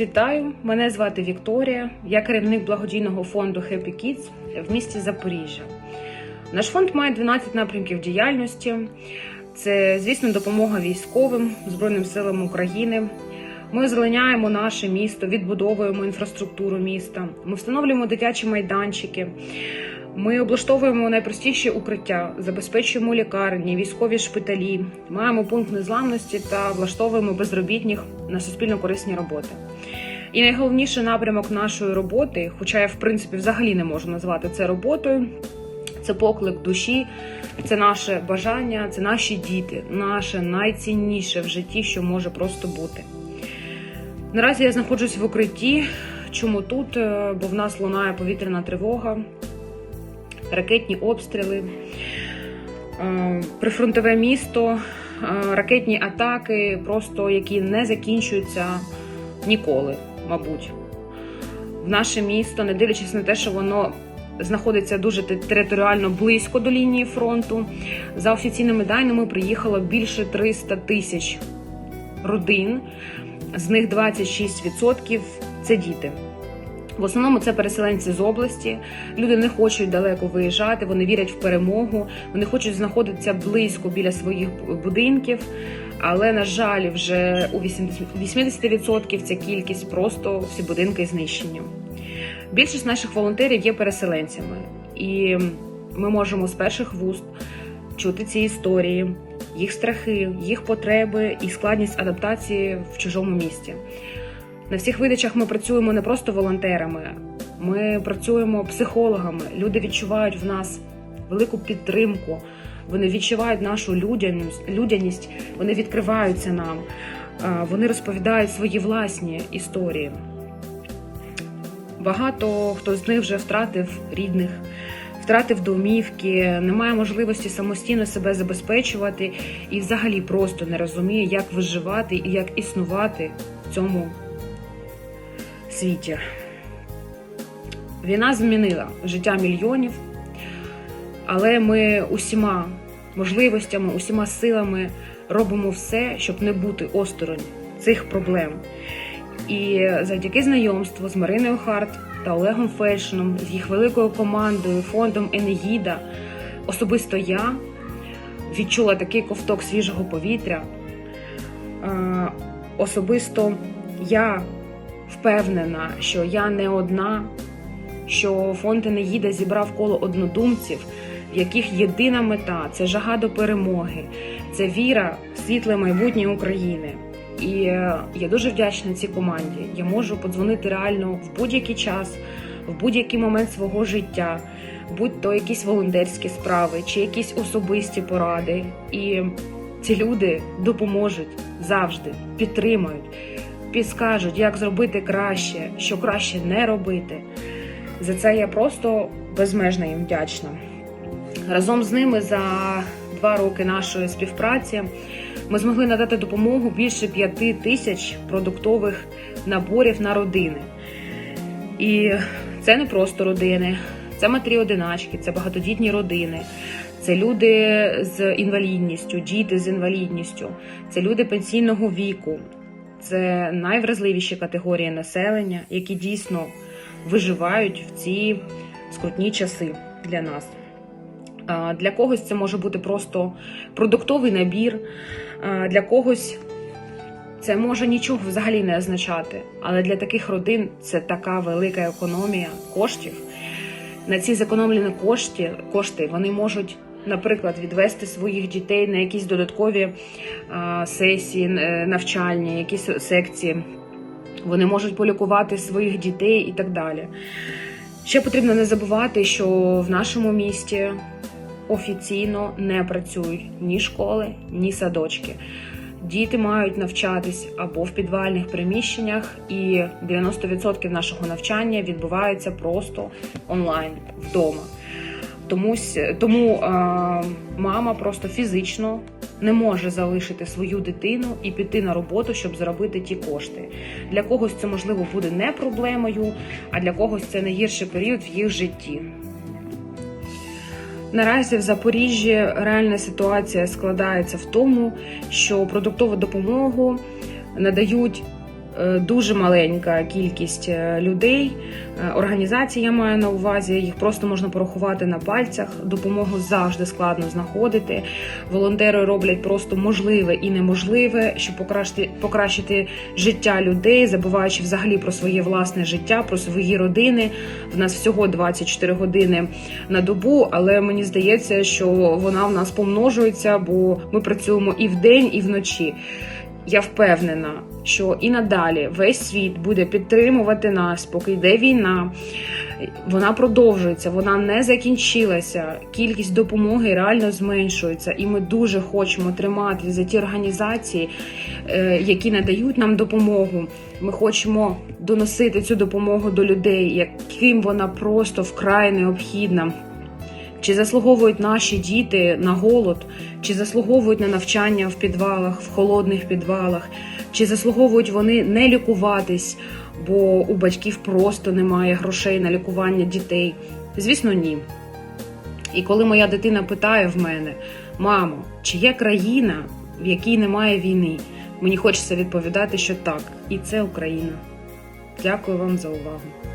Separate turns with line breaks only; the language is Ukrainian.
Вітаю! Мене звати Вікторія. Я керівник благодійного фонду Happy Kids в місті Запоріжжя. Наш фонд має 12 напрямків діяльності. Це, звісно, допомога військовим Збройним силам України. Ми озеленяємо наше місто, відбудовуємо інфраструктуру міста. Ми встановлюємо дитячі майданчики. Ми облаштовуємо найпростіші укриття, забезпечуємо лікарні, військові шпиталі, маємо пункт незламності та влаштовуємо безробітних на суспільно корисні роботи. І найголовніший напрямок нашої роботи, хоча я в принципі взагалі не можу назвати це роботою, це поклик душі, це наше бажання, це наші діти, наше найцінніше в житті, що може просто бути. Наразі я знаходжусь в укритті. Чому тут? Е, Бо в нас лунає повітряна тривога, ракетні обстріли, е, прифронтове місто, е, ракетні атаки, просто які не закінчуються ніколи, мабуть. В наше місто, не дивлячись на те, що воно знаходиться дуже територіально близько до лінії фронту. За офіційними даними приїхало більше 300 тисяч родин, з них 26% це діти. В основному це переселенці з області. Люди не хочуть далеко виїжджати, вони вірять в перемогу, вони хочуть знаходитися близько біля своїх будинків. Але на жаль, вже у 80% 80% ця кількість просто всі будинки знищені. Більшість наших волонтерів є переселенцями, і ми можемо з перших вуст чути ці історії, їх страхи, їх потреби і складність адаптації в чужому місті. На всіх видачах ми працюємо не просто волонтерами, ми працюємо психологами. Люди відчувають в нас велику підтримку. Вони відчувають нашу людяність, вони відкриваються нам, вони розповідають свої власні історії. Багато хто з них вже втратив рідних, втратив домівки, не має можливості самостійно себе забезпечувати і взагалі просто не розуміє, як виживати і як існувати в цьому світі. Війна змінила життя мільйонів, але ми усіма можливостями, усіма силами робимо все, щоб не бути осторонь цих проблем. І завдяки знайомству з Мариною Харт та Олегом Фельшином, з їх великою командою, фондом Енегіда, особисто я відчула такий ковток свіжого повітря. Е, Особисто я впевнена, що я не одна, що фонд Енеїда зібрав коло однодумців, в яких єдина мета це жага до перемоги, це віра в світле майбутнє України. І е, я дуже вдячна цій команді. Я можу подзвонити реально в будь-який час, в будь-який момент свого життя, будь то якісь волонтерські справи чи якісь особисті поради. І ці люди допоможуть завжди, підтримають, підскажуть, як зробити краще, що краще не робити. За це я просто безмежно їм вдячна. Разом з ними за два роки нашої співпраці ми змогли надати допомогу більше п'яти тисяч продуктових наборів на родини. І це не просто родини, це матері-одиначки, це багатодітні родини, це люди з інвалідністю, діти з інвалідністю, це люди пенсійного віку, це найвразливіші категорії населення, які дійсно виживають в ці скрутні часи для нас. Для когось це може бути просто продуктовий набір, для когось це може нічого взагалі не означати. Але для таких родин це така велика економія коштів. На ці зекономлені кошти, кошти вони можуть, наприклад, відвести своїх дітей на якісь додаткові сесії е, навчальні, якісь секції. Вони можуть полікувати своїх дітей і так далі. Ще потрібно не забувати, що в нашому місті офіційно не працюють ні школи, ні садочки. Діти мають навчатись або в підвальних приміщеннях, і 90% нашого навчання відбувається просто онлайн вдома. Тому, тому е, мама просто фізично не може залишити свою дитину і піти на роботу, щоб заробити ті кошти. Для когось це можливо буде не проблемою, а для когось це найгірший період в їх житті. Наразі в Запоріжжі реальна ситуація складається в тому, що продуктову допомогу надають е, дуже маленька кількість е, людей. Е, Організацій я маю на увазі, їх просто можна порахувати на пальцях. Допомогу завжди складно знаходити. Волонтери роблять просто можливе і неможливе, щоб покращити, покращити життя людей, забуваючи взагалі про своє власне життя, про свої родини. В нас всього 24 години на добу, але мені здається, що вона в нас помножується, бо ми працюємо і вдень, і вночі. Я впевнена, що і надалі весь світ буде підтримувати нас, поки йде війна. Вона продовжується, вона не закінчилася. Кількість допомоги реально зменшується, і ми дуже хочемо тримати за ті організації, е, які надають нам допомогу. Ми хочемо доносити цю допомогу до людей, яким вона просто вкрай необхідна. Чи заслуговують наші діти на голод, чи заслуговують на навчання в підвалах, в холодних підвалах, чи заслуговують вони не лікуватись, бо у батьків просто немає грошей на лікування дітей? Звісно, ні. І коли моя дитина питає в мене, мамо, чи є країна, в якій немає війни, мені хочеться відповідати, що так, і це Україна. Дякую вам за увагу.